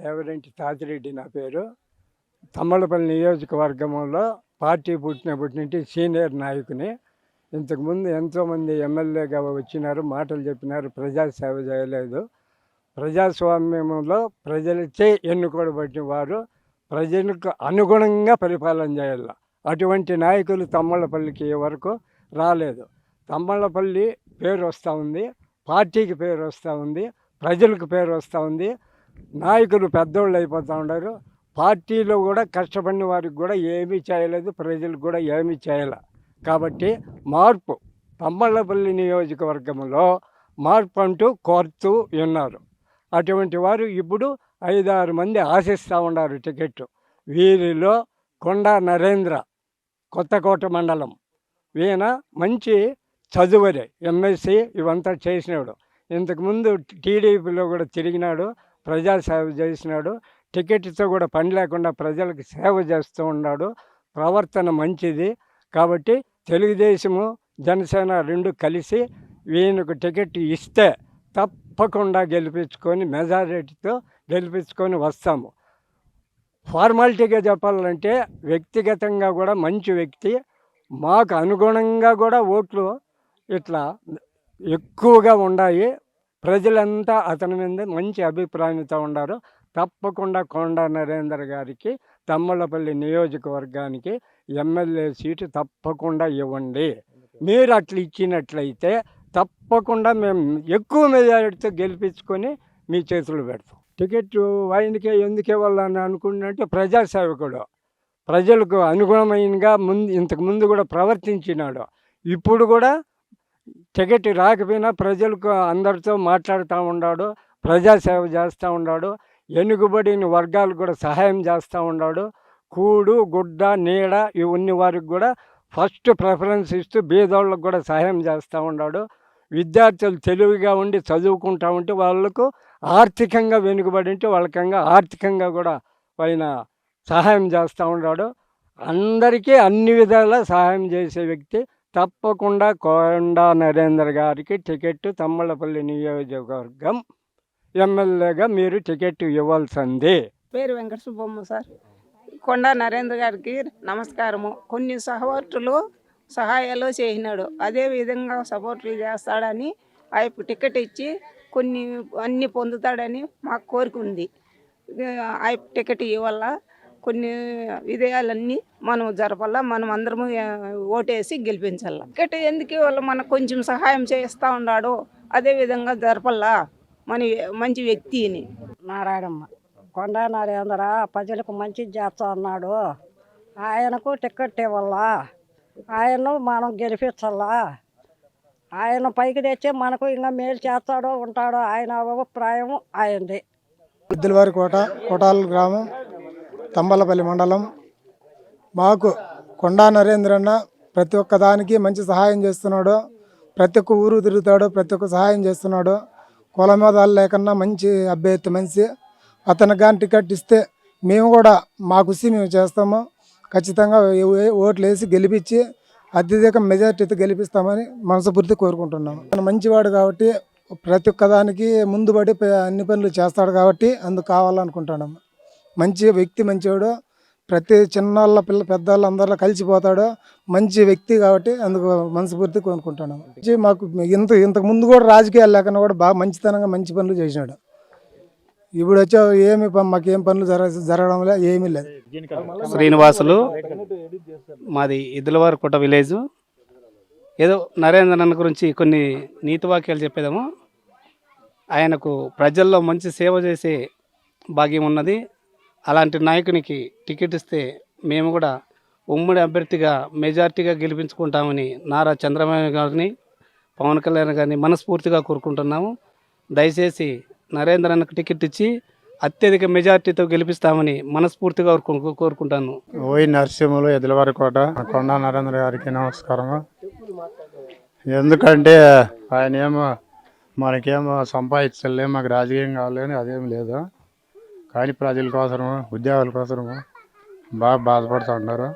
దేవరెంటి తాతిరెడ్డి నా పేరు. తమ్మలపల్లి నియోజకవర్గంలో పార్టీ పుట్టినప్పటి నుండి సీనియర్ నాయకుని. ఇంతకుముందు ఎంతోమంది ఎమ్మెల్యేగా వచ్చినారు మాటలు చెప్పినారు ప్రజాసేవ చేయలేదు. ప్రజాస్వామ్యంలో ప్రజలచే ఎన్నుకోబడిన వారు ప్రజలకు అనుగుణంగా పరిపాలన చేయాలి. అటువంటి నాయకులు తమ్మలపల్లికి వరకు రాలేదు. తమ్మలపల్లి పేరు వస్తూ ఉంది పార్టీకి పేరు వస్తూ ఉంది ప్రజలకు పేరు వస్తూ ఉంది నాయకులు పెద్దోళ్ళు అయిపోతూ ఉన్నారు. పార్టీలో కూడా కష్టపడిన వారికి కూడా ఏమీ చేయలేదు ప్రజలకు కూడా ఏమీ చేయలే. కాబట్టి మార్పు తమ్మళ్ళపల్లి నియోజకవర్గంలో మార్పు అంటూ కోరుతూ ఉన్నారు. అటువంటి వారు ఇప్పుడు ఐదారు మంది ఆశిస్తూ ఉన్నారు టికెట్ వీరిలో కొండా నరేంద్ర కొత్తకోట మండలం. ఈయన మంచి చదువరే ఎంఎస్సి ఇవంతా చేసినాడు. ఇంతకుముందు టీడీపీలో కూడా తిరిగినాడు. ప్రజాసేవ చేసినాడు. టికెట్తో కూడా పని లేకుండా ప్రజలకు సేవ చేస్తూ ఉన్నాడు. ప్రవర్తన మంచిది. కాబట్టి తెలుగుదేశము జనసేన రెండు కలిసి ఈయనకు టికెట్ ఇస్తే తప్పకుండా గెలిపించుకొని మెజారిటీతో గెలిపించుకొని వస్తాము. ఫార్మాలిటీగా చెప్పాలంటే వ్యక్తిగతంగా కూడా మంచి వ్యక్తి. మాకు అనుగుణంగా కూడా ఓట్లు ఇట్లా ఎక్కువగా ఉన్నాయి ప్రజలంతా అతని మీద మంచి అభిప్రాయంతో ఉన్నారు. తప్పకుండా కొండా నరేందర్ గారికి తమ్మలపల్లి నియోజకవర్గానికి ఎమ్మెల్యే సీటు తప్పకుండా ఇవ్వండి. మీరు అట్లా ఇచ్చినట్లయితే తప్పకుండా మేము ఎక్కువ మెజారిటీతో గెలిపించుకొని మీ చేతులు పెడతాం. టికెట్ ఆయనకే ఎందుకు ఇవ్వాలని అనుకున్నట్టే ప్రజాసేవకుడు. ప్రజలకు అనుగుణమైనగా ముందు ఇంతకు ముందు కూడా ప్రవర్తించినాడు. ఇప్పుడు కూడా టికెట్ రాకపోయినా ప్రజలకు అందరితో మాట్లాడుతూ ఉన్నాడు ప్రజాసేవ చేస్తూ ఉన్నాడు వెనుకబడిన వర్గాలకు కూడా సహాయం చేస్తూ ఉన్నాడు. కూడు గుడ్డ నీడ ఇవన్నీ వారికి కూడా ఫస్ట్ ప్రిఫరెన్స్ ఇస్తూ బీదోళ్ళకు కూడా సహాయం చేస్తూ ఉన్నాడు. విద్యార్థులు తెలివిగా ఉండి చదువుకుంటా ఉంటే వాళ్ళకు ఆర్థికంగా వెనుకబడి ఉంటే వాళ్ళకంగా ఆర్థికంగా కూడా ఆయన సహాయం చేస్తూ ఉన్నాడు. అందరికీ అన్ని విధాలా సహాయం చేసే వ్యక్తి తప్పకుండా కొండా నరేంద్ర గారికి టికెట్ తమ్మలపల్లి నియోజకవర్గం ఎమ్మెల్యేగా మీరు టికెట్ ఇవ్వాల్సింది. పేరు వెంకట సుబ్బమ్మ సార్. కొండా నరేంద్ర గారికి నమస్కారము. కొన్ని సహవర్తులు సహాయాలు చేసినాడు. అదేవిధంగా సపోర్టులు చేస్తాడని ఆయన టికెట్ ఇచ్చి కొన్ని అన్ని పొందుతాడని మాకు కోరిక ఉంది. ఆయన టికెట్ ఇవ్వాల? కొన్ని విధేయాలన్నీ మనం జరపాల మనం అందరము ఓటేసి గెలిపించాల. టికెట్ ఎందుకు ఇవ్వాలి? మనకు కొంచెం సహాయం చేస్తూ ఉన్నాడు అదే విధంగా జరపల్లా మన మంచి వ్యక్తిని. నారాయణమ్మ కొండా నరేంద్ర ప్రజలకు మంచి చేస్తా అన్నాడు ఆయనకు టికెట్ ఇవ్వాలా. ఆయన్ను మనం గెలిపించాలా. ఆయన పైకి తెచ్చి మనకు ఇంకా మేలు చేస్తాడో ఉంటాడో ఆయన అభిప్రాయం ఆయనది. ఇద్దలవారి కోట కోటాల గ్రామం. తంబలపల్లి మండలం. మాకు కొండా నరేంద్రన్న ప్రతి ఒక్క దానికి మంచి సహాయం చేస్తున్నాడు. ప్రతి ఒక్క ఊరు తిరుగుతాడు ప్రతి ఒక్క సహాయం చేస్తున్నాడు. కుల మతాలు లేకుండా మంచి అభ్యర్థి మనిషి. అతనికి కానీ టికెట్ ఇస్తే మేము కూడా మా కృషి మేము చేస్తాము. ఖచ్చితంగా ఏ- ఓట్లు వేసి గెలిపించి అత్యధిక మెజార్టీతో గెలిపిస్తామని మనస్ఫూర్తి కోరుకుంటున్నాము తను మంచివాడు కాబట్టి ప్రతి ఒక్క దానికి అన్ని పనులు చేస్తాడు కాబట్టి అందుకు కావాలనుకుంటున్నాము మంచి వ్యక్తి మంచివాడు ప్రతి చిన్నవాళ్ళ పిల్ల పెద్దవాళ్ళు అందరిలో కలిసిపోతాడు మంచి వ్యక్తి కాబట్టి అందుకు మనస్ఫూర్తి కొనుక్కుంటాను మాకు ఇంత ఇంతకు ముందు కూడా రాజకీయాలు లేకుండా కూడా బాగా మంచితనంగా మంచి పనులు చేసినాడు. ఇప్పుడు వచ్చా ఏమి మాకేం పనులు జర జరగడం లేదు ఏమీ లేదు. శ్రీనివాసులు మాది ఇదులవారికోట విలేజ్. ఏదో నరేంద్రన్ గురించి కొన్ని నీతి వాక్యాలు చెప్పేదాము. ఆయనకు ప్రజల్లో మంచి సేవ చేసే భాగ్యం ఉన్నది. అలాంటి నాయకునికి టికెట్ ఇస్తే మేము కూడా ఉమ్మడి అభ్యర్థిగా మెజార్టీగా గెలిపించుకుంటామని నారా చంద్రబాబు గారిని పవన్ కళ్యాణ్ గారిని మనస్ఫూర్తిగా కోరుకుంటున్నాము. దయచేసి నరేంద్రన్నకు టికెట్ ఇచ్చి అత్యధిక మెజార్టీతో గెలిపిస్తామని మనస్ఫూర్తిగా కోరుకుంటాను. ఓయి నరసింహులు ఎదులవారి కోట కొండా నరేంద్ర గారికి నమస్కారం ఎందుకంటే ఆయన ఏమో మనకేమో సంపాదించలే మాకు రాజకీయం కావాలని అదేం లేదు. కానీ ప్రజల కోసము ఉద్యోగాల కోసము? బాగా బాధపడుతూ ఉన్నారు